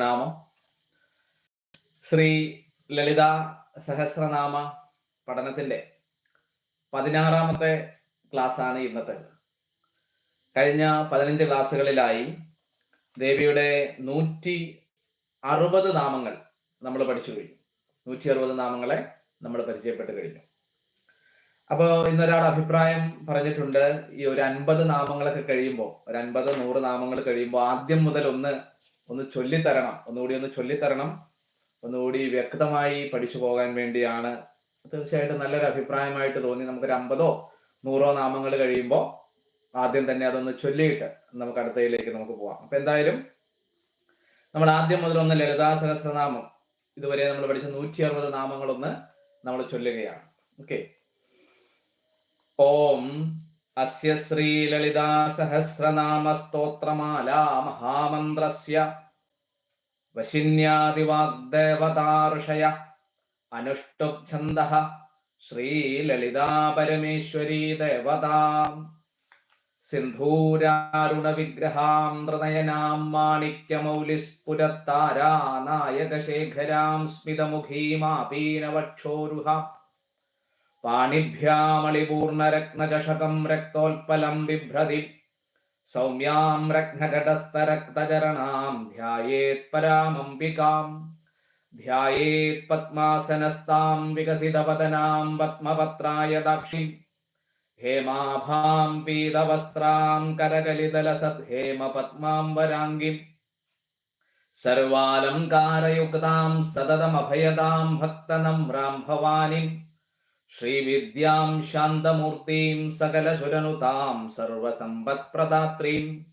പ്രണാമം. ശ്രീ ലളിത സഹസ്രനാമ പഠനത്തിന്റെ പതിനാറാമത്തെ ക്ലാസ്സാണ് ഇന്നത്തെ. കഴിഞ്ഞ പതിനഞ്ച് ക്ലാസ്സുകളിലായി ദേവിയുടെ നൂറ്റി അറുപത് നാമങ്ങൾ നമ്മൾ പഠിച്ചു കഴിഞ്ഞു. നൂറ്റി അറുപത് നാമങ്ങളെ നമ്മൾ പരിചയപ്പെട്ട് കഴിഞ്ഞു. അപ്പോൾ ഇന്നൊരാൾ അഭിപ്രായം പറഞ്ഞിട്ടുണ്ട് ഈ ഒരു അൻപത് നാമങ്ങളൊക്കെ കഴിയുമ്പോൾ ഒരു അൻപത് നൂറ് നാമങ്ങൾ കഴിയുമ്പോൾ ആദ്യം മുതൽ ഒന്ന് ഒന്ന് ചൊല്ലിത്തരണം. ഒന്നുകൂടി ഒന്ന് ചൊല്ലിത്തരണം. ഒന്നുകൂടി വ്യക്തമായി പഠിച്ചു പോകാൻ വേണ്ടിയാണ്. തീർച്ചയായിട്ടും നല്ലൊരു അഭിപ്രായമായിട്ട് തോന്നി. നമുക്കൊരു അമ്പതോ നൂറോ നാമങ്ങൾ കഴിയുമ്പോൾ ആദ്യം തന്നെ അതൊന്ന് ചൊല്ലിയിട്ട് നമുക്ക് അടുത്തയിലേക്ക് നമുക്ക് പോവാം. അപ്പൊ എന്തായാലും നമ്മൾ ആദ്യം മുതൽ ഒന്ന് ലളിതാ സഹസ്രനാമം ഇതുവരെ നമ്മൾ പഠിച്ച നൂറ്റി അറുപത് നാമങ്ങളൊന്ന് നമ്മൾ ചൊല്ലുകയാണ്. ഓക്കെ. ഓം അസ്യ ശ്രീ ലളിതാ സഹസ്രനാമ സ്തോത്രമാല മഹാമന്ത്രസ്യ. വശിന്യാദിവാഗ്ദേവതാർഷയ അനുഷ്ടുപ്ഛന്ദ ശ്രീലളിതാ പരമേശ്വരീ ദേവതാ. സിന്ധൂരാരുണവിഗ്രഹാം നൃനയനാം മാണിക്യമൗലിസ്ഫുരത്താരാനായകശേഖരാം സ്മിതമുഖീമാപീനവക്ഷോരുഹാം. पाणिभ्यामलिपूर्णरत्नचषकं रक्तोत्पलं बिभ्रति सौम्यां रत्नघटस्थरक्तचरणां ध्यायेत्परामम्बिकां ध्यायेत्पद्मासनस्तां विकसितपतनां पद्मपत्रायदाक्षिं हेमाभां पीतवस्त्रां करकलितलसद्हेमपद्मां सर्वालङ्कारयुक्तां सततमभयदां भक्तनम्रां भवानीम् ശ്രീവിദ്യാം ശാന്തമൂർത്തിം സകലസുരനുതാം സർവസമ്പത്പ്രദാത്രീം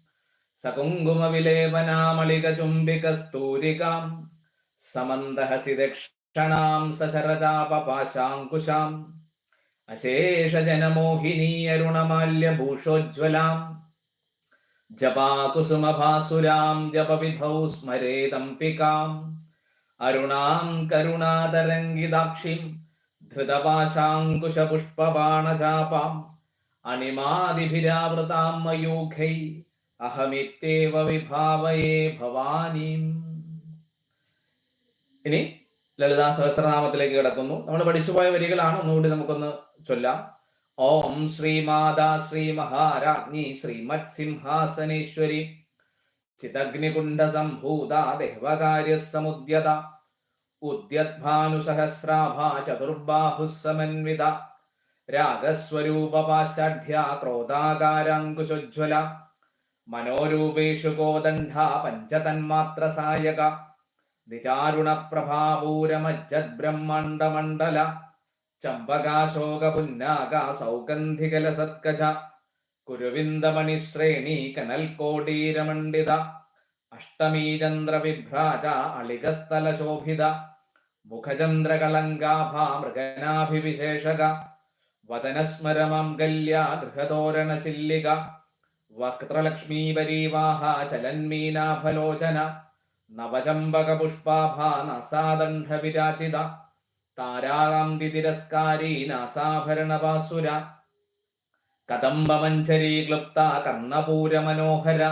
സകുങ്കുമവിലേപനാമളികചുംബികസ്തൂരികാം സമന്ദഹസി ദക്ഷണാം സശരജാപപാശാങ്കുശാം അശേഷജനമോഹിനീയരുണമാല്യഭൂഷോജ്വലാം ജപാകുസുമഭാസുരാം ജപവിധൗ സ്മരേതംപികാം അരുണാം കരുണാതരംഗിതാക്ഷിം ധൃതപാശാങ്കുശപുഷ്പബാണചാപാം അണിമാതിഭിരാവൃതാം മയൂഖൈ അഹമിത്യേവ വിഭാവയേ ഭവാനീം. ഇനി ലളിതാ സഹസ്രനാമത്തിലേക്ക് കിടക്കുന്നു. നമ്മൾ പഠിച്ചുപോയ വരികളാണ്. ഒന്നുകൂടി നമുക്കൊന്ന് ചൊല്ലാം. ഓം ശ്രീമാതാ ശ്രീ മഹാരാജ്ഞി ശ്രീമത് സിംഹാസനേശ്വരി ചിതഗ്നികുണ്ഡ സംഭൂത ദേവകാര്യ സമുദ്യത ഉദ്യദ്ഭാനുസഹസ്രാഭാ ചതുർബാഹുഃ സമന്വിത രാഗസ്വരൂപപാശാഢ്യ ക്രോധാകാരാങ്കുശോജ്വല മനോരൂപേഷു കോദണ്ഡ പഞ്ചതന്മാത്ര സായക നിചാരുണപ്രഭാപൂരമജ്ജദ്ബ്രഹ്മാണ്ഡമണ്ഡല ചമ്പകാശോകപുന്നാക സൗഗന്ധികലസത്കജ കുരുവിന്ദമണിശ്രേണി കനൽക്കോടീരമണ്ഡിത അഷ്ടമീചന്ദ്രവിഭ്രാജ അളികസ്ഥലശോഭിത മുഖചന്ദ്രകളങ്കാഭ മൃഗനാഭിവിശേഷക വദനസ്മരമംഗല്യ ഗൃഹതോരണചില്ലിക വക്ത്രലക്ഷ്മീപരീവാഹ ചലന്മീനാഫലോചന നവചമ്പകപുഷ്പാഭാനസാദണ്ഡ വിരാചിത താരാകാന്തി തിരസ്കാരീ നാസാഭരണപാസുര കദംബമഞ്ചരീ ക്ലുപ്ത കർണപൂരമനോഹര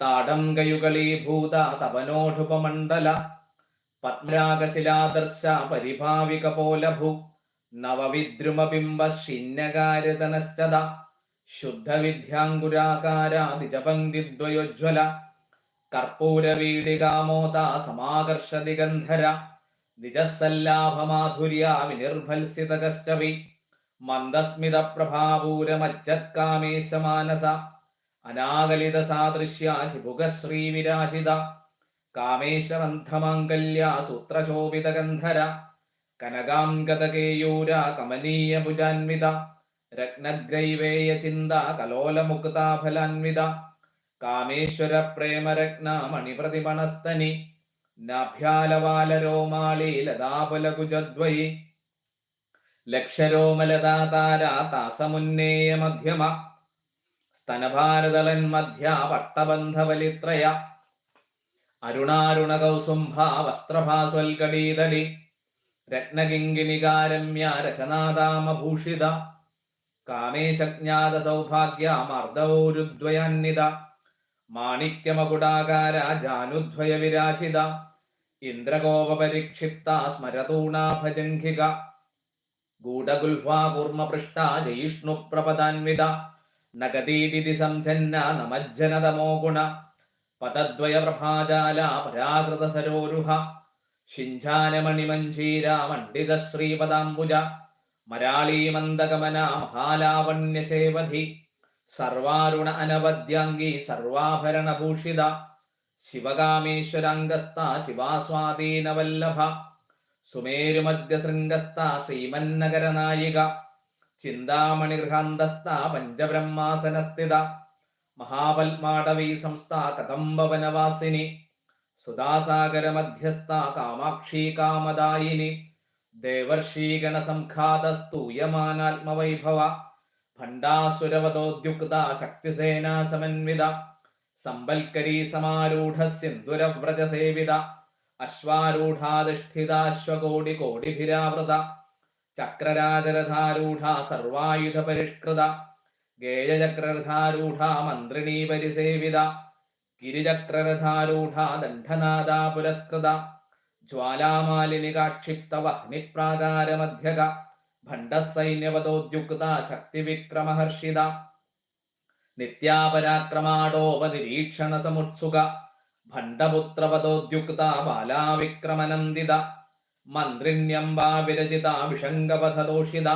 താടം കയുകളീഭൂത തപനോഢുപമണ്ഡല പത്മരാഗശിലാദർശ പരിഭാവികപോലഭു നവവിദ്രുമബിംബ ശിന്നകാരതനശ്ചത ശുദ്ധവിദ്യാങ്കുരാകാരാതിജപങ്ക്തിദ്വയോജ്വല കർപ്പൂരവീടികാമോദ സമാകർഷതി ഗന്ധര നിജസല്ലാഭമാധുര്യ വിനിർഭത്സിതകഷ്ടവി മന്ദസ്മിത പ്രഭാപൂരമജ്ജത്കാമേശമാനസ അനാകലിത സാദൃശ്യ ചിഭുഗശ്രീ വിരാജിത കാമേശബന്ധമാംഗല്യ സൂത്രശോഭിത ഗന്ധര കനകാംഗതകേയൂര കമനീയ ഭുജാൻവിത രത്നഗ്രൈവേയ ചിന്ത കലോലമുക്താഫലാൻവിത കാമേശ്വര പ്രേമരത്ന മണിപ്രതിമണസ്തനി നാഭ്യാലവാലരോമാളി ലതാപലകുജദ്വയി ലക്ഷരോമലതാതാര താസമുന്നേയ മധ്യമ സ്തനഭാരതളൻ മധ്യ പട്ടബന്ധവലിത്രയ അരുണാരുണ കൗസുംഭ വസ്ത്രഭാസ്വൽകടീതടി രത്നകിങ്കിണികാരമ്യ രശനാദാമഭൂഷിത കാമേശജ്ഞാത സൗഭാഗ്യ മർദ്ദൗരുദ്വയാന്വിത മാണിക്യമകുടാകാര ജാനുദ്വയ വിരാജിത ഇന്ദ്രകോപപരിക്ഷിപ്ത സ്മരതൂണാഭജംഘിക ഗൂഢഗുൽഹ്വാ പൃഷ്ട ജയിഷ്ണു പ്രപദാൻവിത നഗതീതി സംജന്ന നമജ്ജനതമോ ഗുണ പതദ്വയ പ്രഭാജാല പരാകൃത സരോരുഹ ശിഞ്ചാനമണിമഞ്ജീര മണ്ഡിത ശ്രീപദാംബുജ മരാളീമന്ദഗമന മഹാലാവണ്യസേവധി സർവാരുണ അനവദ്യാംഗി സർവാഭരണഭൂഷിത ശിവകാമേശ്വരാംഗസ്ഥ ശിവാസ്വാധീനവല്ലഭ സുമേരുമധ്യശൃംഗസ്ഥ ശ്രീമന്നഗരനായിക ചിന്താമണിഗൃഹാന്തസ്ഥ പഞ്ചബ്രഹ്മാസനസ്ഥിത. മഹാപത്മാടവീ സംസ്ഥ കദംബവനവാസിനി. സുധാസാഗരമധ്യസ്ഥ കാമാക്ഷി കാമദായിനി. ദേവർഷീഗണസംഘാതസ്തൂയമാനാത്മവൈഭവ ഭണ്ഡാസുരവതോദ്യുക്ത ശക്തിസേനാ സമന്വിത സമ്പൽക്കരീ സമാരൂഢ സിന്ധുരവ്രജസേവിത അശ്വാരൂഢാധിഷ്ഠിതാശ്വകോടി കോടിഭിരാവൃത ചക്രരാജരഥാരൂഢ സർവായുധ പരിഷ്കൃത ഗേയചക്രരഥാരൂഢ മന്ത്രിണീ പരിസേവിത ഗിരിചക്രരഥാരൂഢ ദണ്ഡനാദാ പുരസ്കൃത ജ്വാലാമാലിനി കാക്ഷിപ്ത വഹ്നിപ്രാകാരമധ്യക ഭണ്ഡസൈന്യവതോദ്യുക്ത ശക്തിവിക്രമഹർഷിത നിത്യാപരാക്രമാടോപനിരീക്ഷണ സമുത്സുക ഭണ്ഡപുത്രപദോദ്യുക്ത ബാലാവിക്രമനന്ദിത മന്ത്രിണ്യംബാ വിരചിത വിഷംഗപഥദോഷിത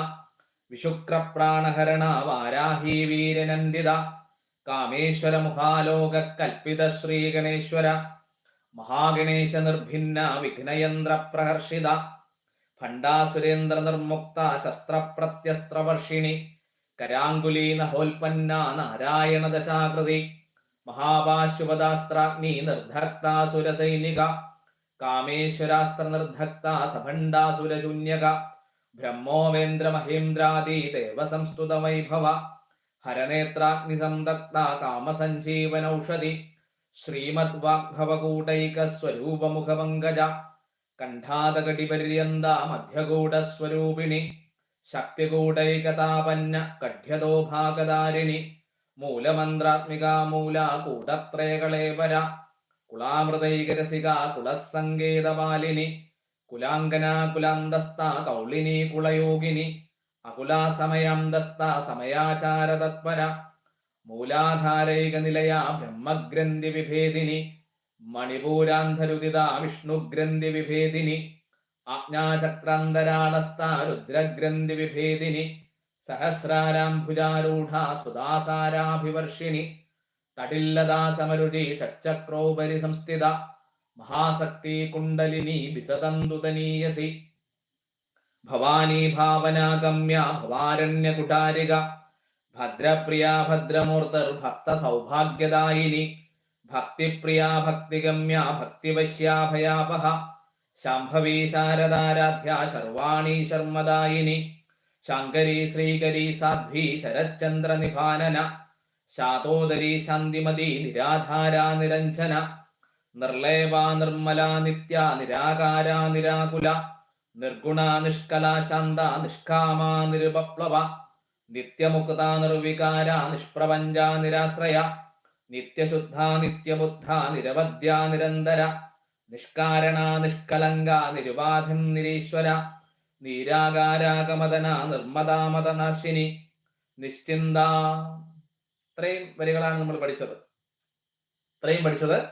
വിശുക്രപ്രാണഹരണ വാരാഹി വീരനന്ദിത കാമേശ്വര മുഹാലോക കൽപ്പിത ശ്രീഗണേശ്വര മഹാഗണേശ നിർഭിന്ന വിഘ്നയന്ത്ര പ്രഹർഷിത ഭണ്ഡാസുരേന്ദ്ര നിർമുക്ത ശസ്ത്രപ്രത്യസ്ത്രവർഷിണി കരാങ്കുലീ നഹോൽപ്പന്ന നാരായണ ദശാകൃതി മഹാപാശുപദാസ്ത്രാഗ്നി നിർധക്താസുര സൈനിക കാമേശ്വരാസ്ത്ര നിർധക്ത സഭണ്ഡാസുരശൂന്യക ബ്രഹ്മോവേന്ദ്ര മഹേന്ദ്രാദി ദേവസംസ്തുത വൈഭവ ഹരനേത്രാഗ്നി സംതക്ത കാമസഞ്ജീവനൌഷധി ശ്രീമദ്വാഗ്ഭവകൂട്ടൈക സ്വരൂപമുഖപങ്കജ കണ്ഠാതകടിപര്യന്ത മധ്യകൂടസ്വരൂപിണി ശക്തികൂടൈകതാപന്ന കഠ്യതോ ഭാഗധാരിണി മൂലമന്ത്രാത്മിക മൂല കൂടത്രേകളേവര കുളാമൃതൈകരസിക കുളസങ്കേതപാലിനി കുലാംഗന കുലാന്തസ്ത കൗളിനി കുളയോഗിനി അകുലാസമയാന്തസ്ഥ സമയാചാരതത്പര മൂലാധാരൈക നിലയ ബ്രഹ്മഗ്രന്ഥി വിഭേദിനി മണിപൂരാന്ധരുദിത വിഷ്ണുഗ്രന്ഥി വിഭേദിനി ആജ്ഞാചക്രാന്തരാളസ്ഥ രുദ്രഗ്രന്ഥി വിഭേദിനി സഹസ്രാരാംഭുജാരൂഢ സുദാസാരാഭിവർഷിണി തടില്ലദാസമരുചി ഷക്രോപരി സംസ്ഥിത. മഹാസക്തി കുണ്ടലിനി വിസതന്തുതനീയസി ഭവാനി ഭാവനാഗമ്യ ഭവാരണ്യകുടാരിക. ഭദ്രപ്രിയ ഭദ്രമൂർത്തർ ഭക്ത സൗഭാഗ്യദായിനി ഭക്തിപ്രിയ ഭക്തിഗമ്യ ഭക്തിവശ്യാഭയാപഹ. ശാംഭവീ ശാരദാരാധ്യ ശർവാണി ശർമ്മദായിനി. ശങ്കരീ ശ്രീകരി സാധ്വി ശരച്ചന്ദ്ര നിഭാനന ശാതോദരി ശാന്തിമതി നിരാധാര നിരഞ്ജന നിർലേപ നിർമ്മല നിത്യ നിരാകാര നിരാകുല നിർഗുണ നിഷ്കല ശാന്ത നിഷ്കാമ നിരുപപ്ലവ നിത്യമുക്ത നിർവികാര നിഷ്പ്രപഞ്ച നിരാശ്രയ നിത്യശുദ്ധ നിത്യബുദ്ധ നിരവധ്യ നിരന്തര നിഷ്കാരണ നിഷ്കലങ്ക നിരുപാധിം നിരീശ്വര നീരാകാരാഗമതന നിർമ്മദാമദനാശിനി നിശ്ചിന്ത ഇത്രയും വരികളാണ് നമ്മൾ പഠിച്ചത്. ഇത്രയും പഠിച്ചത്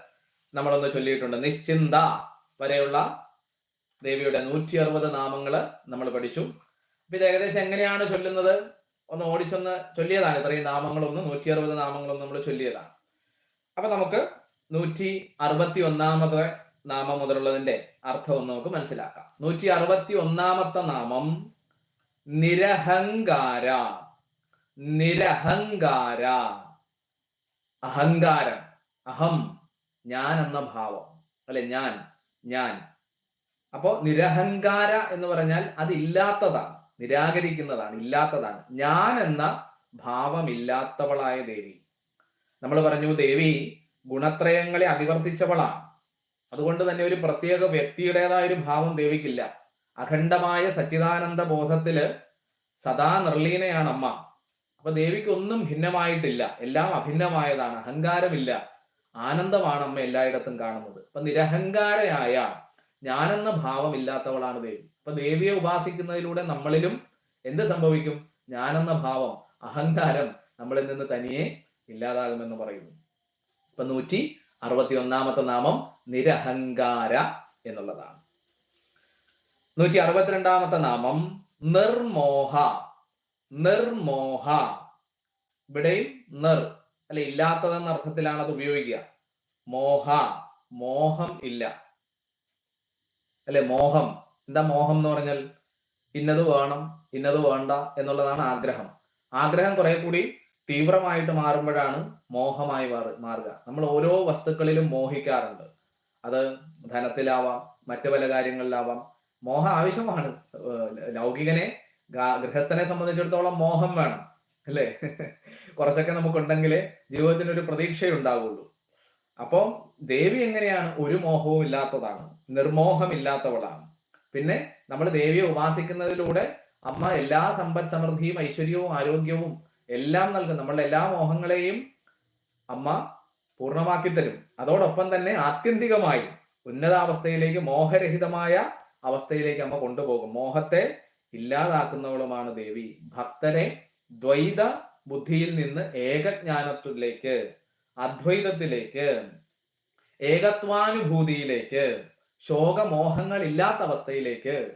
നമ്മളൊന്ന് ചൊല്ലിയിട്ടുണ്ട്. നിശ്ചിന്ത വരെയുള്ള ദേവിയുടെ നൂറ്റി അറുപത് നാമങ്ങൾ നമ്മൾ പഠിച്ചു. അപ്പൊ ഇത് ഏകദേശം എങ്ങനെയാണ് ചൊല്ലുന്നത്? ഒന്ന് ഓടിച്ചൊന്ന് ചൊല്ലിയതാണ്. ഇത്രയും നാമങ്ങളൊന്നും നൂറ്റി അറുപത് നാമങ്ങളൊന്നും നമ്മൾ ചൊല്ലിയതാണ്. അപ്പൊ നമുക്ക് നൂറ്റി അറുപത്തി ഒന്നാമത് നാമം മുതലുള്ളതിന്റെ അർത്ഥം ഒന്ന് നമുക്ക് മനസ്സിലാക്കാം. നൂറ്റി അറുപത്തി ഒന്നാമത്തെ നാമം നിരഹങ്കാര നിരഹങ്കാര. അഹങ്കാരം. അഹം ഞാൻ എന്ന ഭാവം. അല്ലെ? ഞാൻ ഞാൻ. അപ്പോ നിരഹങ്കാര എന്ന് പറഞ്ഞാൽ അത് അതില്ലാത്തതാണ് നിരാകരിക്കുന്നതാണ് ഇല്ലാത്തതാണ്. ഞാൻ എന്ന ഭാവമില്ലാത്തവളായ ദേവി. നമ്മൾ പറഞ്ഞു ദേവി ഗുണത്രയങ്ങളെ അതിവർത്തിച്ചവളാണ്. അതുകൊണ്ട് തന്നെ ഒരു പ്രത്യേക വ്യക്തിയുടേതായ ഒരു ഭാവം ദേവിക്കില്ല. അഖണ്ഡമായ സച്ചിദാനന്ദ ബോധത്തിൽ സദാ നിർലീനയാണ് അമ്മ. അപ്പൊ ദേവിക്ക് ഒന്നും ഭിന്നമായിട്ടില്ല. എല്ലാം അഭിന്നമായതാണ്. അഹങ്കാരമില്ല. ആനന്ദമാണ് അമ്മ എല്ലായിടത്തും കാണുന്നത്. അപ്പൊ നിരഹങ്കാരയായ ഞാനെന്ന ഭാവം ഇല്ലാത്തവളാണ് ദേവി. അപ്പൊ ദേവിയെ ഉപാസിക്കുന്നതിലൂടെ നമ്മളിലും എന്ത് സംഭവിക്കും? ഞാനെന്ന ഭാവം അഹങ്കാരം നമ്മളിൽ നിന്ന് തനിയെ ഇല്ലാതാകുമെന്ന് പറയുന്നു. ഇപ്പൊ നൂറ്റി അറുപത്തി ഒന്നാമത്തെ നാമം നിരഹങ്കാര എന്നുള്ളതാണ്. നൂറ്റി അറുപത്തിരണ്ടാമത്തെ നാമം നിർമോഹ നിർമോഹ ഇവിടെയും നിർ അല്ലെ ഇല്ലാത്തതെന്ന അർത്ഥത്തിലാണ് അത് ഉപയോഗിക്കുക. മോഹ മോഹം ഇല്ല. അല്ലെ മോഹം എന്താ മോഹം എന്ന് പറഞ്ഞാൽ? ഇന്നത് വേണം ഇന്നത് വേണ്ട എന്നുള്ളതാണ് ആഗ്രഹം. ആഗ്രഹം കുറെ കൂടി തീവ്രമായിട്ട് മാറുമ്പോഴാണ് മോഹമായി മാറുക. നമ്മൾ ഓരോ വസ്തുക്കളിലും മോഹിക്കാറുണ്ട്. അത് ധനത്തിലാവാം മറ്റു പല കാര്യങ്ങളിലാവാം. മോഹ ആവശ്യമാണ്. ലൗകികനെ ഗൃഹസ്ഥനെ സംബന്ധിച്ചിടത്തോളം മോഹം വേണം അല്ലേ? കുറച്ചൊക്കെ നമുക്കുണ്ടെങ്കിൽ ജീവിതത്തിന് ഒരു പ്രതീക്ഷയുണ്ടാവുള്ളൂ. അപ്പോൾ ദേവി എങ്ങനെയാണ്? ഒരു മോഹവും ഇല്ലാത്തതാണ് നിർമോഹമില്ലാത്തവളാണ്. പിന്നെ നമ്മൾ ദേവിയെ ഉപാസിക്കുന്നതിലൂടെ അമ്മ എല്ലാ സമ്പദ് സമൃദ്ധിയും ഐശ്വര്യവും ആരോഗ്യവും എല്ലാം നൽകും. നമ്മളുടെ എല്ലാ മോഹങ്ങളെയും അമ്മ പൂർണമാക്കി തരും. അതോടൊപ്പം തന്നെ ആത്യന്തികമായി ഉന്നതാവസ്ഥയിലേക്ക് മോഹരഹിതമായ അവസ്ഥയിലേക്ക് അമ്മ കൊണ്ടുപോകും. മോഹത്തെ ഇല്ലാതാക്കുന്നവളുമാണ് ദേവി. ഭക്തരെ ദ്വൈത ബുദ്ധിയിൽ നിന്ന് ഏകജ്ഞാനത്തിലേക്ക് അദ്വൈതത്തിലേക്ക് ഏകത്വാനുഭൂതിയിലേക്ക് ശോകമോഹങ്ങൾ ഇല്ലാത്ത അവസ്ഥയിലേക്ക്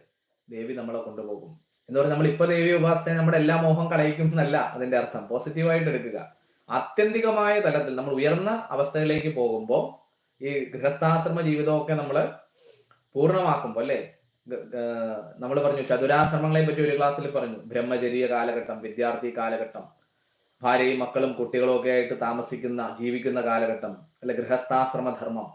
ദേവി നമ്മളെ കൊണ്ടുപോകും. എന്ന് പറഞ്ഞാൽ നമ്മൾ ഇപ്പൊ ദേവി ഉപാസന നമ്മുടെ എല്ലാ മോഹം കളയിക്കും എന്നല്ല അതിന്റെ അർത്ഥം. പോസിറ്റീവായിട്ട് എടുക്കുക. ആത്യന്തികമായ തലത്തിൽ നമ്മൾ ഉയർന്ന അവസ്ഥയിലേക്ക് പോകുമ്പോൾ ഈ ഗൃഹസ്ഥാശ്രമ ജീവിതമൊക്കെ നമ്മൾ പൂർണമാക്കുമ്പോൾ അല്ലേ? നമ്മൾ പറഞ്ഞു ചതുരാശ്രമങ്ങളെ പറ്റി ഒരു ക്ലാസ്സിൽ പറഞ്ഞു. ബ്രഹ്മചര്യ കാലഘട്ടം വിദ്യാർത്ഥി കാലഘട്ടം ഭാര്യയും മക്കളും കുട്ടികളും ഒക്കെ ആയിട്ട് താമസിക്കുന്ന ജീവിക്കുന്ന കാലഘട്ടം അല്ലെ ഗൃഹസ്ഥാശ്രമ ധർമ്മം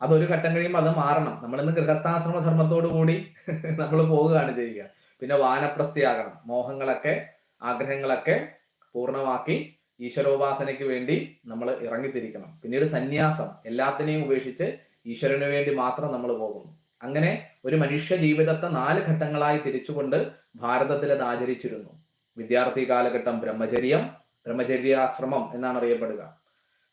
അതൊരു ഘട്ടം കഴിയുമ്പോൾ അത് മാറണം. നമ്മൾ ഇന്ന് ഗൃഹസ്ഥാശ്രമ ധർമ്മത്തോടു കൂടി നമ്മൾ പോവുകയാണ് ചെയ്യുക. പിന്നെ വാനപ്രസ്ഥിയാകണം. മോഹങ്ങളൊക്കെ ആഗ്രഹങ്ങളൊക്കെ പൂർണമാക്കി ഈശ്വരോപാസനയ്ക്ക് വേണ്ടി നമ്മൾ ഇറങ്ങിത്തിരിക്കണം. പിന്നീട് സന്യാസം എല്ലാത്തിനെയും ഉപേക്ഷിച്ച് ഈശ്വരന് വേണ്ടി മാത്രം നമ്മൾ പോകുന്നു. അങ്ങനെ ഒരു മനുഷ്യ ജീവിതത്തെ നാല് ഘട്ടങ്ങളായി തിരിച്ചുകൊണ്ട് ഭാരതത്തിൽ അത് ആചരിച്ചിരുന്നു. വിദ്യാർത്ഥി കാലഘട്ടം ബ്രഹ്മചര്യം ബ്രഹ്മചര്യാശ്രമം എന്നാണ് അറിയപ്പെടുക.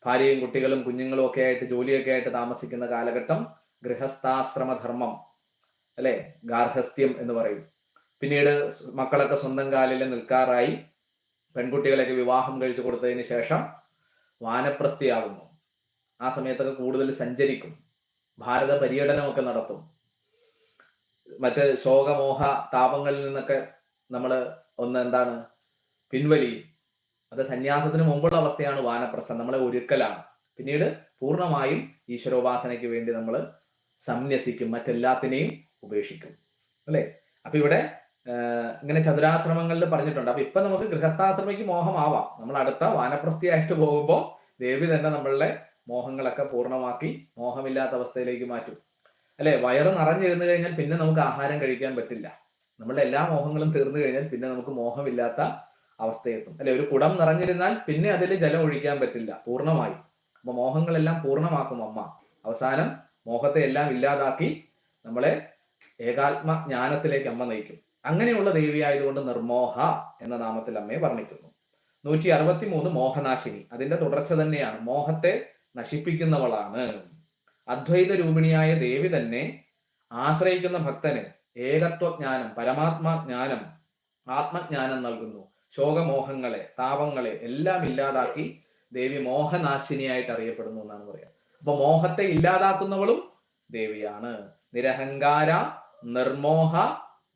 ഭാര്യയും കുട്ടികളും കുഞ്ഞുങ്ങളും ഒക്കെ ആയിട്ട് ജോലിയൊക്കെ ആയിട്ട് താമസിക്കുന്ന കാലഘട്ടം ഗൃഹസ്ഥാശ്രമധർമ്മം അല്ലെ? ഗാർഹസ്ഥ്യം എന്ന് പറയും. പിന്നീട് മക്കളൊക്കെ സ്വന്തം കാലിൽ നിൽക്കാറായി പെൺകുട്ടികളെയൊക്കെ വിവാഹം കഴിച്ചു കൊടുത്തതിന് ശേഷം വാനപ്രസ്ഥിയാകുന്നു. ആ സമയത്തൊക്കെ കൂടുതൽ സഞ്ചരിക്കും. ഭാരത പര്യടനമൊക്കെ നടത്തും. മറ്റ് ശോകമോഹ താപങ്ങളിൽ നിന്നൊക്കെ നമ്മൾ ഒന്ന് എന്താണ് പിൻവലി അത് സന്യാസത്തിന് മുമ്പുള്ള അവസ്ഥയാണ് വാനപ്രസ്ഥം നമ്മളെ ഒരുക്കലാണ്. പിന്നീട് പൂർണമായും ഈശ്വരോപാസനയ്ക്ക് വേണ്ടി നമ്മൾ സംന്യസിക്കും മറ്റെല്ലാത്തിനെയും ഉപേക്ഷിക്കും. അല്ലേ? അപ്പൊ ഇവിടെ ഇങ്ങനെ ചതുരാശ്രമങ്ങളിൽ പറഞ്ഞിട്ടുണ്ട്. അപ്പൊ ഇപ്പൊ നമുക്ക് ഗൃഹസ്ഥാശ്രമയ്ക്ക് മോഹമാവാം. നമ്മൾ അടുത്ത വാനപ്രസ്ഥിയായിട്ട് പോകുമ്പോൾ ദേവി തന്നെ നമ്മളുടെ മോഹങ്ങളൊക്കെ പൂർണമാക്കി മോഹമില്ലാത്ത അവസ്ഥയിലേക്ക് മാറ്റും. അല്ലെ? വയറ് നിറഞ്ഞിരുന്നു കഴിഞ്ഞാൽ പിന്നെ നമുക്ക് ആഹാരം കഴിക്കാൻ പറ്റില്ല. നമ്മുടെ എല്ലാ മോഹങ്ങളും തീർന്നു കഴിഞ്ഞാൽ പിന്നെ നമുക്ക് മോഹമില്ലാത്ത അവസ്ഥയെത്തും. അല്ലെ? ഒരു കുടം നിറഞ്ഞിരുന്നാൽ പിന്നെ അതിൽ ജലം ഒഴിക്കാൻ പറ്റില്ല പൂർണമായി. അപ്പൊ മോഹങ്ങളെല്ലാം പൂർണമാക്കും അമ്മ. അവസാനം മോഹത്തെ എല്ലാം ഇല്ലാതാക്കി നമ്മളെ ഏകാത്മ ജ്ഞാനത്തിലേക്ക് അമ്മ നയിക്കും. അങ്ങനെയുള്ള ദേവിയായതുകൊണ്ട് നിർമോഹ എന്ന നാമത്തിൽ അമ്മയെ വർണിക്കുന്നു. നൂറ്റി അറുപത്തി മൂന്ന് മോഹനാശിനി. അതിന്റെ തുടർച്ച തന്നെയാണ്. മോഹത്തെ നശിപ്പിക്കുന്നവളാണ്. അദ്വൈത രൂപിണിയായ ദേവി തന്നെ ആശ്രയിക്കുന്ന ഭക്തന് ഏകത്വജ്ഞാനം പരമാത്മാജ്ഞാനം ആത്മജ്ഞാനം നൽകുന്നു. ശോകമോഹങ്ങളെ താപങ്ങളെ എല്ലാം ഇല്ലാതാക്കി ദേവി മോഹനാശിനിയായിട്ട് അറിയപ്പെടുന്നു എന്നാണ് പറയുക അപ്പൊ മോഹത്തെ ഇല്ലാതാക്കുന്നവളും ദേവിയാണ്. നിരഹങ്കാര നിർമോഹ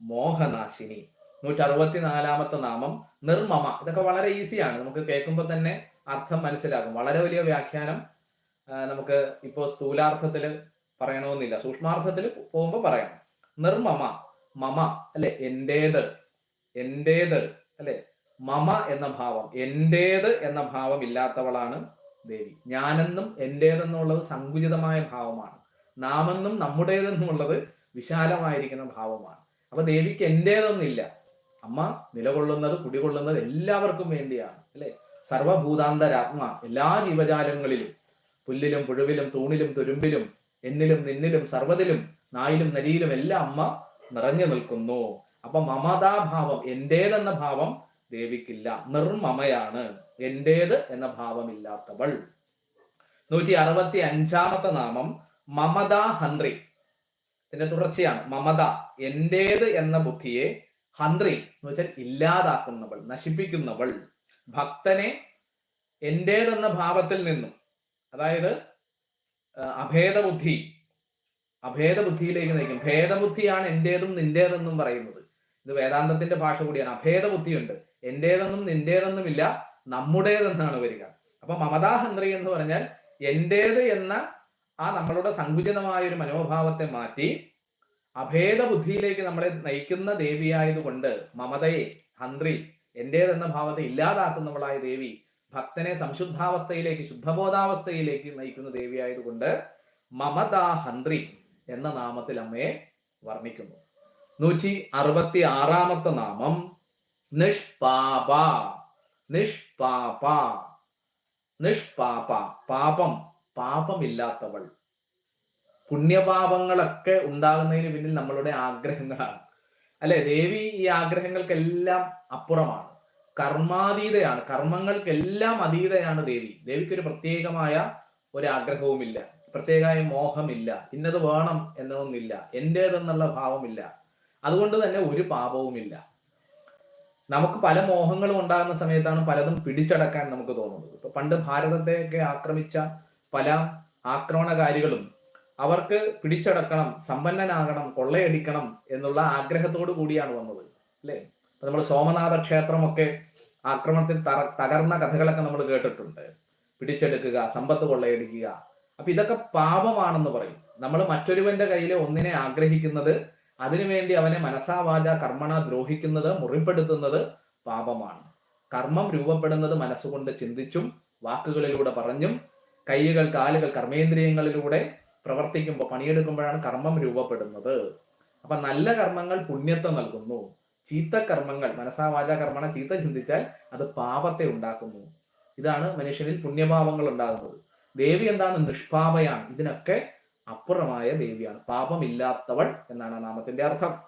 മോഹനാശിനി. നൂറ്റി അറുപത്തിനാലാമത്തെ നാമം നിർമ്മമ. ഇതൊക്കെ വളരെ ഈസിയാണ് നമുക്ക് കേൾക്കുമ്പോൾ തന്നെ അർത്ഥം മനസ്സിലാകും. വളരെ വലിയ വ്യാഖ്യാനം നമുക്ക് ഇപ്പോൾ സ്ഥൂലാർത്ഥത്തിൽ പറയണമെന്നില്ല സൂക്ഷ്മാർത്ഥത്തിൽ പോകുമ്പോൾ പറയണം നിർമ്മമ മമ അല്ലെ? എന്റേത് എന്റേത് അല്ലെ? മമ എന്ന ഭാവം എന്റേത് എന്ന ഭാവം ഇല്ലാത്തവളാണ് ദേവി. ഞാനെന്നും എന്റേതെന്നുള്ളത് സങ്കുചിതമായ ഭാവമാണ്. നാമെന്നും നമ്മുടേതെന്നുള്ളത് വിശാലമായിരിക്കുന്ന ഭാവമാണ്. അപ്പൊ ദേവിക്ക് എന്റേതൊന്നില്ല. അമ്മ നിലകൊള്ളുന്നത് കുടികൊള്ളുന്നത് എല്ലാവർക്കും വേണ്ടിയാണ് അല്ലെ? സർവഭൂതാന്തരാത്മ എല്ലാ ജീവജാലങ്ങളിലും. പുല്ലിലും പുഴുവിലും തൂണിലും തുരുമ്പിലും എന്നിലും നിന്നിലും സർവതിലും നായിലും നരിയിലും എല്ലാം അമ്മ നിറഞ്ഞു നിൽക്കുന്നു. അപ്പൊ മമതാഭാവം എന്റേതെന്ന ഭാവം ദേവിക്കില്ല. നിർമ്മമയാണ് എന്റേത് എന്ന ഭാവമില്ലാത്തവൾ. നൂറ്റി അറുപത്തി അഞ്ചാമത്തെ നാമം മമത ഹന്ത്രി. ഇതിന്റെ തുടർച്ചയാണ്. മമത എന്റേത് എന്ന ബുദ്ധിയെ ഹന്ത്രി എന്ന് വെച്ചാൽ ഇല്ലാതാക്കുന്നവൾ നശിപ്പിക്കുന്നവൾ. ഭക്തനെ എന്റേതെന്ന ഭാവത്തിൽ നിന്നും അതായത് അഭേദബുദ്ധി. അഭേദബുദ്ധിയിലേക്ക് നയിക്കും. ഭേദബുദ്ധിയാണ് എന്റേതും നിന്റേതെന്നും പറയുന്നത്. ഇത് വേദാന്തത്തിന്റെ ഭാഷ കൂടിയാണ്. അഭേദബുദ്ധിയുണ്ട്. എന്റേതെന്നും നിന്റേതെന്നും ഇല്ല നമ്മുടേതെന്നാണ് വരിക. അപ്പൊ മമതാഹന്ത്രി എന്ന് പറഞ്ഞാൽ എന്റേത് എന്ന ആ നമ്മളുടെ സങ്കുചിതമായ ഒരു മനോഭാവത്തെ മാറ്റി അഭേദബുദ്ധിയിലേക്ക് നമ്മളെ നയിക്കുന്ന ദേവിയായതുകൊണ്ട് മമതയെ ഹന്ത്രി എന്റേതെന്ന ഭാവത്തെ ഇല്ലാതാക്കുന്നവളായ ദേവി ഭക്തനെ സംശുദ്ധാവസ്ഥയിലേക്ക് ശുദ്ധബോധാവസ്ഥയിലേക്ക് നയിക്കുന്ന ദേവിയായതുകൊണ്ട് മമതാ ഹന്ത്രി എന്ന നാമത്തിൽ അമ്മയെ വർണിക്കുന്നു. നൂറ്റി അറുപത്തി ആറാമത്തെ നാമം നിഷ്പാപ. നിഷ്പാപ. നിഷ്പാപ. പാപം. പാപമില്ലാത്തവൾ. പുണ്യപാപങ്ങളൊക്കെ ഉണ്ടാകുന്നതിന് പിന്നിൽ നമ്മളുടെ ആഗ്രഹങ്ങളാണ്. അല്ലെ? ദേവി ഈ ആഗ്രഹങ്ങൾക്കെല്ലാം അപ്പുറമാണ്. കർമാതീതയാണ്. കർമ്മങ്ങൾക്കെല്ലാം അതീതയാണ് ദേവി. ദേവിക്ക് ഒരു പ്രത്യേകമായ ഒരു ആഗ്രഹവുമില്ല പ്രത്യേകമായ മോഹമില്ല. ഇന്നത് വേണം എന്നൊന്നില്ല എന്റേതെന്നുള്ള ഭാവമില്ല. അതുകൊണ്ട് തന്നെ ഒരു പാപവുമില്ല. നമുക്ക് പല മോഹങ്ങളും ഉണ്ടാകുന്ന സമയത്താണ് പലതും പിടിച്ചടക്കാൻ നമുക്ക് തോന്നുന്നത്. ഇപ്പൊ പണ്ട് ഭാരതത്തെയൊക്കെ ആക്രമിച്ച പല ആക്രമണകാരികളും അവർക്ക് പിടിച്ചടക്കണം സമ്പന്നനാകണം കൊള്ളയടിക്കണം എന്നുള്ള ആഗ്രഹത്തോടു കൂടിയാണ് വന്നത്. അല്ലേ? നമ്മൾ സോമനാഥ ക്ഷേത്രമൊക്കെ ആക്രമണത്തിൽ തകർന്ന കഥകളൊക്കെ നമ്മൾ കേട്ടിട്ടുണ്ട്. പിടിച്ചെടുക്കുക സമ്പത്ത് കൊള്ളയടിക്കുക. അപ്പൊ ഇതൊക്കെ പാപമാണെന്ന് പറയും. നമ്മൾ മറ്റൊരുവന്റെ കയ്യിൽ ഒന്നിനെ ആഗ്രഹിക്കുന്നത് അതിനുവേണ്ടി അവനെ മനസാവാച കർമ്മണ ദ്രോഹിക്കുന്നത് മുറിപ്പെടുത്തുന്നത് പാപമാണ്. കർമ്മം രൂപപ്പെടുന്നത് മനസ്സുകൊണ്ട് ചിന്തിച്ചും വാക്കുകളിലൂടെ പറഞ്ഞും കൈകൾ കാലുകൾ കർമ്മേന്ദ്രിയങ്ങളിലൂടെ പ്രവർത്തിക്കുമ്പോൾ പണിയെടുക്കുമ്പോഴാണ് കർമ്മം രൂപപ്പെടുന്നത്. അപ്പൊ നല്ല കർമ്മങ്ങൾ പുണ്യത്തെ നൽകുന്നു. ചീത്ത കർമ്മങ്ങൾ മനസാവാച കർമ്മണ ചീത്ത ചിന്തിച്ചാൽ അത് പാപത്തെ ഉണ്ടാക്കുന്നു. ഇതാണ് മനുഷ്യനിൽ പുണ്യഭാവങ്ങൾ ഉണ്ടാകുന്നത്. ദേവി എന്താണ്? നിഷ്പാപയാണ്. ഇതിനൊക്കെ അപ്പുറമായ ദേവിയാണ്. പാപമില്ലാത്തവൾ എന്നാണ് നാമത്തിന്റെ അർത്ഥം.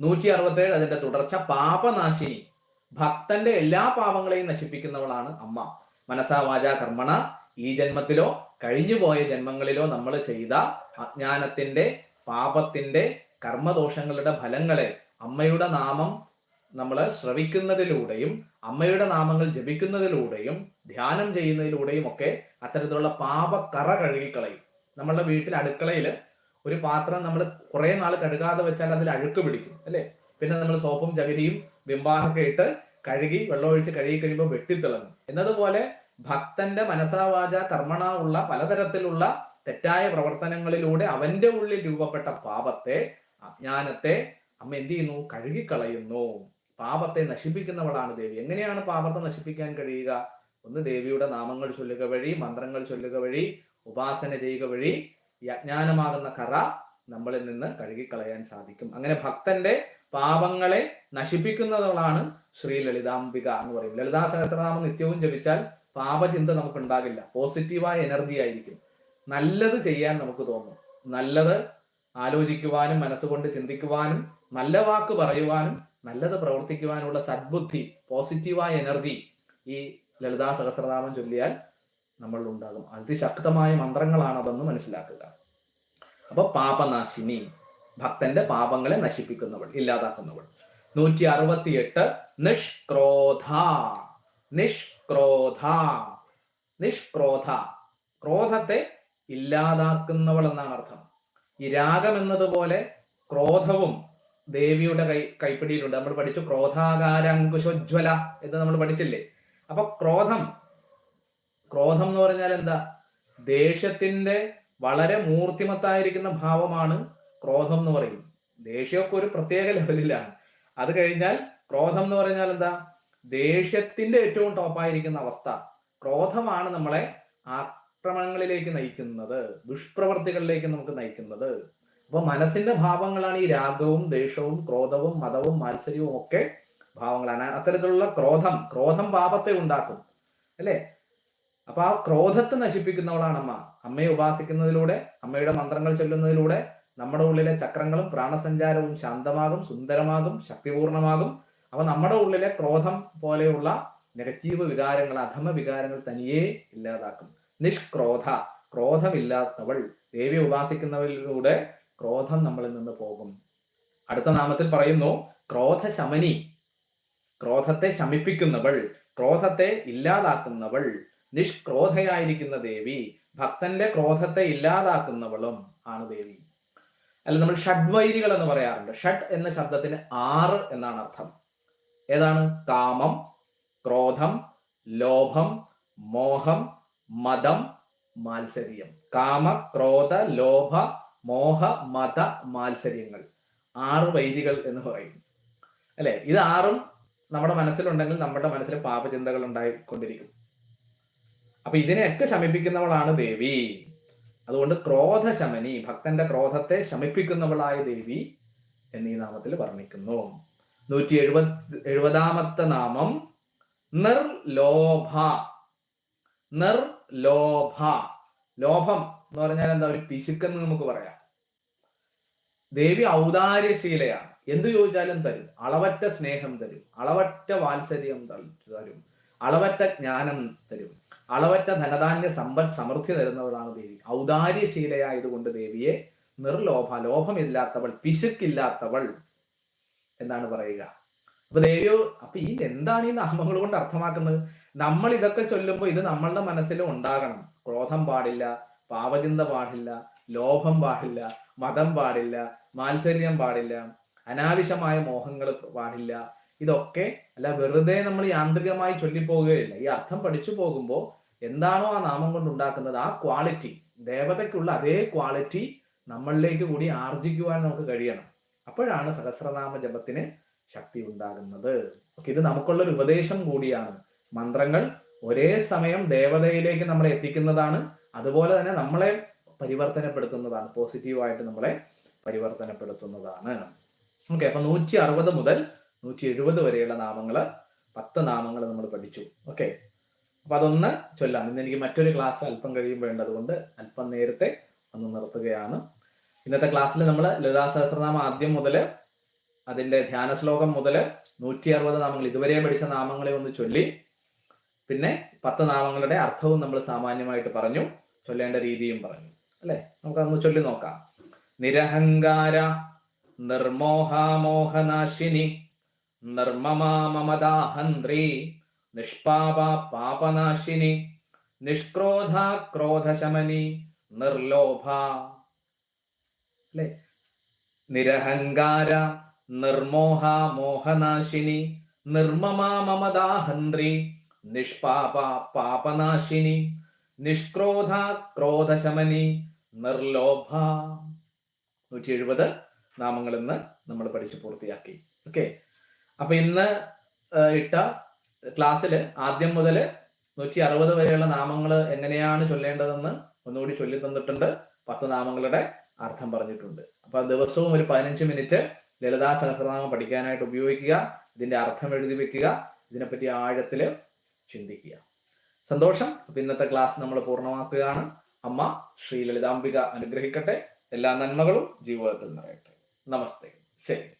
നൂറ്റി അറുപത്തേഴ് അതിന്റെ തുടർച്ച പാപനാശിനി. ഭക്തന്റെ എല്ലാ പാപങ്ങളെയും നശിപ്പിക്കുന്നവളാണ് അമ്മ. മനസാവാച കർമ്മണ ഈ ജന്മത്തിലോ കഴിഞ്ഞുപോയ ജന്മങ്ങളിലോ നമ്മൾ ചെയ്ത അജ്ഞാനത്തിന്റെ പാപത്തിന്റെ കർമ്മദോഷങ്ങളുടെ ഫലങ്ങളെ അമ്മയുടെ നാമം നമ്മൾ ശ്രവിക്കുന്നതിലൂടെയും അമ്മയുടെ നാമങ്ങൾ ജപിക്കുന്നതിലൂടെയും ധ്യാനം ചെയ്യുന്നതിലൂടെയും ഒക്കെ അത്തരത്തിലുള്ള പാപക്കറ കഴുകിക്കളയും. നമ്മളുടെ വീട്ടിലെ അടുക്കളയിൽ ഒരു പാത്രം നമ്മൾ കുറെ നാൾ കഴുകാതെ വെച്ചാൽ അതിൽ അഴുക്ക് പിടിക്കും അല്ലേ? പിന്നെ നമ്മൾ സോപ്പും ചകിരിയും ബിംബാഹൊക്കെ ഇട്ട് കഴുകി വെള്ളമൊഴിച്ച് കഴുകി കഴിയുമ്പോൾ വെട്ടിത്തിളങ്ങും. എന്നതുപോലെ ഭക്തന്റെ മനസാവാച കർമ്മണ ഉള്ള പലതരത്തിലുള്ള തെറ്റായ പ്രവർത്തനങ്ങളിലൂടെ അവന്റെ ഉള്ളിൽ രൂപപ്പെട്ട പാപത്തെ അജ്ഞാനത്തെ അമ്മ എന്ത് ചെയ്യുന്നു? കഴുകിക്കളയുന്നു. പാപത്തെ നശിപ്പിക്കുന്നവളാണ് ദേവി. എങ്ങനെയാണ് പാപത്തെ നശിപ്പിക്കാൻ കഴിയുക? ഒന്ന് ദേവിയുടെ നാമങ്ങൾ ചൊല്ലുക വഴി മന്ത്രങ്ങൾ ചൊല്ലുക വഴി ഉപാസന ചെയ്യുക വഴി ഈ അജ്ഞാനമാകുന്ന കറ നമ്മളിൽ നിന്ന് കഴുകിക്കളയാൻ സാധിക്കും. അങ്ങനെ ഭക്തന്റെ പാപങ്ങളെ നശിപ്പിക്കുന്നവളാണ് ശ്രീ ലളിതാംബിക എന്ന് പറയും. ലളിതാ സഹസ്രനാമം നിത്യവും ജപിച്ചാൽ പാപചിന്ത നമുക്ക് ഉണ്ടാകില്ല പോസിറ്റീവായ എനർജി ആയിരിക്കും. നല്ലത് ചെയ്യാൻ നമുക്ക് തോന്നും. നല്ലത് ആലോചിക്കുവാനും മനസ്സുകൊണ്ട് ചിന്തിക്കുവാനും നല്ല വാക്ക് പറയുവാനും നല്ലത് പ്രവർത്തിക്കുവാനുള്ള സദ്ബുദ്ധി പോസിറ്റീവായ എനർജി ഈ ലളിതാ സഹസ്രനാമം ചൊല്ലിയാൽ നമ്മളിൽ ഉണ്ടാകും. അതിശക്തമായ മന്ത്രങ്ങളാണ് അതെന്ന് മനസ്സിലാക്കുക. അപ്പൊ പാപനാശിനി ഭക്തന്റെ പാപങ്ങളെ നശിപ്പിക്കുന്നവൾ ഇല്ലാതാക്കുന്നവൾ. നൂറ്റി അറുപത്തിയെട്ട് നിഷ്ക്രോധ നിഷ്ക്രോധ നിഷ്ക്രോധ. ക്രോധത്തെ ഇല്ലാതാക്കുന്നവൾ എന്നാണ് അർത്ഥം. ഈ രാഗം എന്നതുപോലെ ക്രോധവും ദേവിയുടെ കൈ കൈപ്പിടിയിലുണ്ട്. നമ്മൾ പഠിച്ചു ക്രോധാകാരങ്കുശോജ്വല എന്ന് നമ്മൾ പഠിച്ചില്ലേ? അപ്പൊ ക്രോധം ക്രോധം എന്ന് പറഞ്ഞാൽ എന്താ? ദേഷ്യത്തിന്റെ വളരെ മൂർത്തിമത്തായിരിക്കുന്ന ഭാവമാണ് ക്രോധം എന്ന് പറയും. ദേഷ്യമൊക്കെ ഒരു പ്രത്യേക ലെവലിലാണ്. അത് കഴിഞ്ഞാൽ ക്രോധം എന്ന് പറഞ്ഞാൽ എന്താ? ദേഷ്യത്തിന്റെ ഏറ്റവും ടോപ്പായിരിക്കുന്ന അവസ്ഥ. ക്രോധമാണ് നമ്മളെ ആക്രമണങ്ങളിലേക്ക് നയിക്കുന്നത് ദുഷ്പ്രവർത്തികളിലേക്ക് നമുക്ക് നയിക്കുന്നത്. അപ്പൊ മനസ്സിന്റെ ഭാവങ്ങളാണ് ഈ രാഗവും ദേഷ്യവും ക്രോധവും മതവും മാത്സര്യവും ഒക്കെ ഭാവങ്ങളാണ്. അത്തരത്തിലുള്ള ക്രോധം ക്രോധം പാപത്തെ ഉണ്ടാക്കും. അല്ലേ? അപ്പൊ ആ ക്രോധത്തെ നശിപ്പിക്കുന്നവളാണ് അമ്മ. അമ്മയെ ഉപാസിക്കുന്നതിലൂടെ അമ്മയുടെ മന്ത്രങ്ങൾ ചൊല്ലുന്നതിലൂടെ നമ്മുടെ ഉള്ളിലെ ചക്രങ്ങളും പ്രാണസഞ്ചാരവും ശാന്തമാകും സുന്ദരമാകും ശക്തിപൂർണമാകും. അപ്പൊ നമ്മുടെ ഉള്ളിലെ ക്രോധം പോലെയുള്ള നെഗറ്റീവ് വികാരങ്ങൾ അധമ വികാരങ്ങൾ തനിയെ ഇല്ലാതാക്കും. നിഷ്ക്രോധ. ക്രോധമില്ലാത്തവൾ. ദേവി ഉപാസിക്കുന്നവരിലൂടെ ക്രോധം നമ്മളിൽ നിന്ന് പോകും. അടുത്ത നാമത്തിൽ പറയുന്നു ക്രോധശമനി. ക്രോധത്തെ ശമിപ്പിക്കുന്നവൾ. ക്രോധത്തെ ഇല്ലാതാക്കുന്നവൾ. നിഷ്ക്രോധയായിരിക്കുന്ന ദേവി. ഭക്തന്റെ ക്രോധത്തെ ഇല്ലാതാക്കുന്നവളും ആണ് ദേവി. അല്ല നമ്മൾ ഷഡ്വൈരികൾ എന്ന് പറയാറുണ്ട്. ഷഡ് എന്ന ശബ്ദത്തിന് ആറ് എന്നാണ് അർത്ഥം. ഏതാണ്? കാമം ക്രോധം ലോഭം മോഹം മതം മാത്സര്യം. കാമ ക്രോധ ലോഭ മോഹ മത മാത്സര്യങ്ങൾ. ആറ് വൈദികൾ എന്ന് പറയും. അല്ലെ? ഇത് ആറും നമ്മുടെ മനസ്സിലുണ്ടെങ്കിൽ നമ്മുടെ മനസ്സിൽ പാപചിന്തകൾ ഉണ്ടായിക്കൊണ്ടിരിക്കും. അപ്പൊ ഇതിനെയൊക്കെ ശമിപ്പിക്കുന്നവളാണ് ദേവി. അതുകൊണ്ട് ക്രോധശമനി ഭക്തന്റെ ക്രോധത്തെ ശമിപ്പിക്കുന്നവളായ ദേവി എന്നീ നാമത്തിൽ വർണിക്കുന്നു. നൂറ്റി എഴുപത് എഴുപതാമത്തെ നാമം നിർലോഭ. നിർലോഭ ലോഭം. എന്ന് പറഞ്ഞാൽ എന്താ? ഒരു പിശുക്കെന്ന് നമുക്ക് പറയാം. ദേവി ഔദാര്യശീലയാണ്. എന്തു ചോദിച്ചാലും തരും. അളവറ്റ സ്നേഹം തരും. അളവറ്റ വാത്സല്യം തരും. അളവറ്റ ജ്ഞാനം തരും. അളവറ്റ ധനധാന്യ സമ്പദ് സമൃദ്ധി തരുന്നവളാണ് ദേവി. ഔദാര്യശീലയായതുകൊണ്ട് ദേവിയെ നിർലോഭ ലോഭമില്ലാത്തവൾ പിശുക്കില്ലാത്തവൾ എന്നാണ് പറയുക. അപ്പൊ ദേവിയോ അപ്പൊ ഈ എന്താണ് ഈ നാമങ്ങൾ കൊണ്ട് അർത്ഥമാക്കുന്നത്? നമ്മൾ ഇതൊക്കെ ചൊല്ലുമ്പോൾ ഇത് നമ്മളുടെ മനസ്സിലും ഉണ്ടാകണം. ക്രോധം പാടില്ല പാവചിന്ത പാടില്ല ലോഭം പാടില്ല മതം പാടില്ല മാത്സര്യം പാടില്ല അനാവശ്യമായ മോഹങ്ങൾ പാടില്ല. ഇതൊക്കെ അല്ല വെറുതെ നമ്മൾ യാന്ത്രികമായി ചൊല്ലിപ്പോകുകയില്ല. ഈ അർത്ഥം പഠിച്ചു പോകുമ്പോൾ എന്താണോ ആ നാമം കൊണ്ട് ഉണ്ടാക്കുന്നത് ആ ക്വാളിറ്റി ദേവതയ്ക്കുള്ള അതേ ക്വാളിറ്റി നമ്മളിലേക്ക് കൂടി ആർജിക്കുവാൻ നമുക്ക് കഴിയണം. അപ്പോഴാണ് സഹസ്രനാമ ജപത്തിന് ശക്തി ഉണ്ടാകുന്നത്. ഇത് നമുക്കുള്ള ഒരു ഉപദേശം കൂടിയാണ്. മന്ത്രങ്ങൾ ഒരേ സമയം ദേവതയിലേക്ക് നമ്മളെ എത്തിക്കുന്നതാണ്. അതുപോലെ തന്നെ നമ്മളെ പരിവർത്തനപ്പെടുത്തുന്നതാണ്. പോസിറ്റീവായിട്ട് നമ്മളെ പരിവർത്തനപ്പെടുത്തുന്നതാണ്. ഓക്കെ അപ്പൊ നൂറ്റി അറുപത് മുതൽ നൂറ്റി എഴുപത് വരെയുള്ള നാമങ്ങൾ പത്ത് നാമങ്ങൾ നമ്മൾ പഠിച്ചു. ഓക്കെ അപ്പൊ അതൊന്ന് ചൊല്ലാം. ഇന്ന് എനിക്ക് മറ്റൊരു ക്ലാസ് അല്പം കഴിയുമ്പോൾ വേണ്ടതുകൊണ്ട് അല്പം നേരത്തെ ഒന്ന് നിർത്തുകയാണ്. ഇന്നത്തെ ക്ലാസ്സിൽ നമ്മൾ ലളിതാ സഹസ്രനാമം ആദ്യം മുതൽ അതിന്റെ ധ്യാന ശ്ലോകം മുതൽ നൂറ്റി അറുപത് നാമങ്ങൾ ഇതുവരെ പഠിച്ച നാമങ്ങളെ ഒന്ന് ചൊല്ലി പിന്നെ പത്ത് നാമങ്ങളുടെ അർത്ഥവും നമ്മൾ സാമാന്യമായിട്ട് പറഞ്ഞു ചൊല്ലേണ്ട രീതിയും പറഞ്ഞു. അല്ലെ? നമുക്കതൊന്ന് ചൊല്ലി നോക്കാം. നിരഹങ്കാര നിർമോഹാമോഹനാശിനി നിർമ്മമാ മമദാഹന്ത്രി നിഷ്പാപ പാപനാശിനി നിഷ്ക്രോധ ക്രോധശമനി നിർലോഭ. അല്ലെ? നിരഹങ്കാര നിർമോഹ മോഹനാശിനി നിർമ്മമാ മമദാഹന്ത്രി നിഷ്പാപ പാപനാശിനി നിഷ്ക്രോധ ക്രോധശമനി നിർലോഭ. നൂറ്റി എഴുപത് നാമങ്ങൾ ഇന്ന് നമ്മൾ പഠിച്ചു പൂർത്തിയാക്കി. ഓക്കെ? അപ്പൊ ഇന്ന് ഇട്ട ക്ലാസ്സിൽ ആദ്യം മുതൽ നൂറ്റി അറുപത് വരെയുള്ള നാമങ്ങൾ എങ്ങനെയാണ് ചൊല്ലേണ്ടതെന്ന് ഒന്നുകൂടി ചൊല്ലി തന്നിട്ടുണ്ട്. പത്ത് നാമങ്ങളുടെ അർത്ഥം പറഞ്ഞിട്ടുണ്ട്. അപ്പൊ ദിവസവും ഒരു പതിനഞ്ച് മിനിറ്റ് ലളിതാ സഹസ്രനാമം പഠിക്കാനായിട്ട് ഉപയോഗിക്കുക ഇതിന്റെ അർത്ഥം എഴുതി വെക്കുക ഇതിനെപ്പറ്റി ആഴത്തിൽ ചിന്തിക്കുക. സന്തോഷം. അപ്പൊ ഇന്നത്തെ ക്ലാസ് നമ്മൾ പൂർണമാക്കുകയാണ്. അമ്മ ശ്രീ ലളിതാംബിക അനുഗ്രഹിക്കട്ടെ. എല്ലാ നന്മകളും ജീവിതത്തിൽ നിറയട്ടെ. നമസ്തേ. ശരി.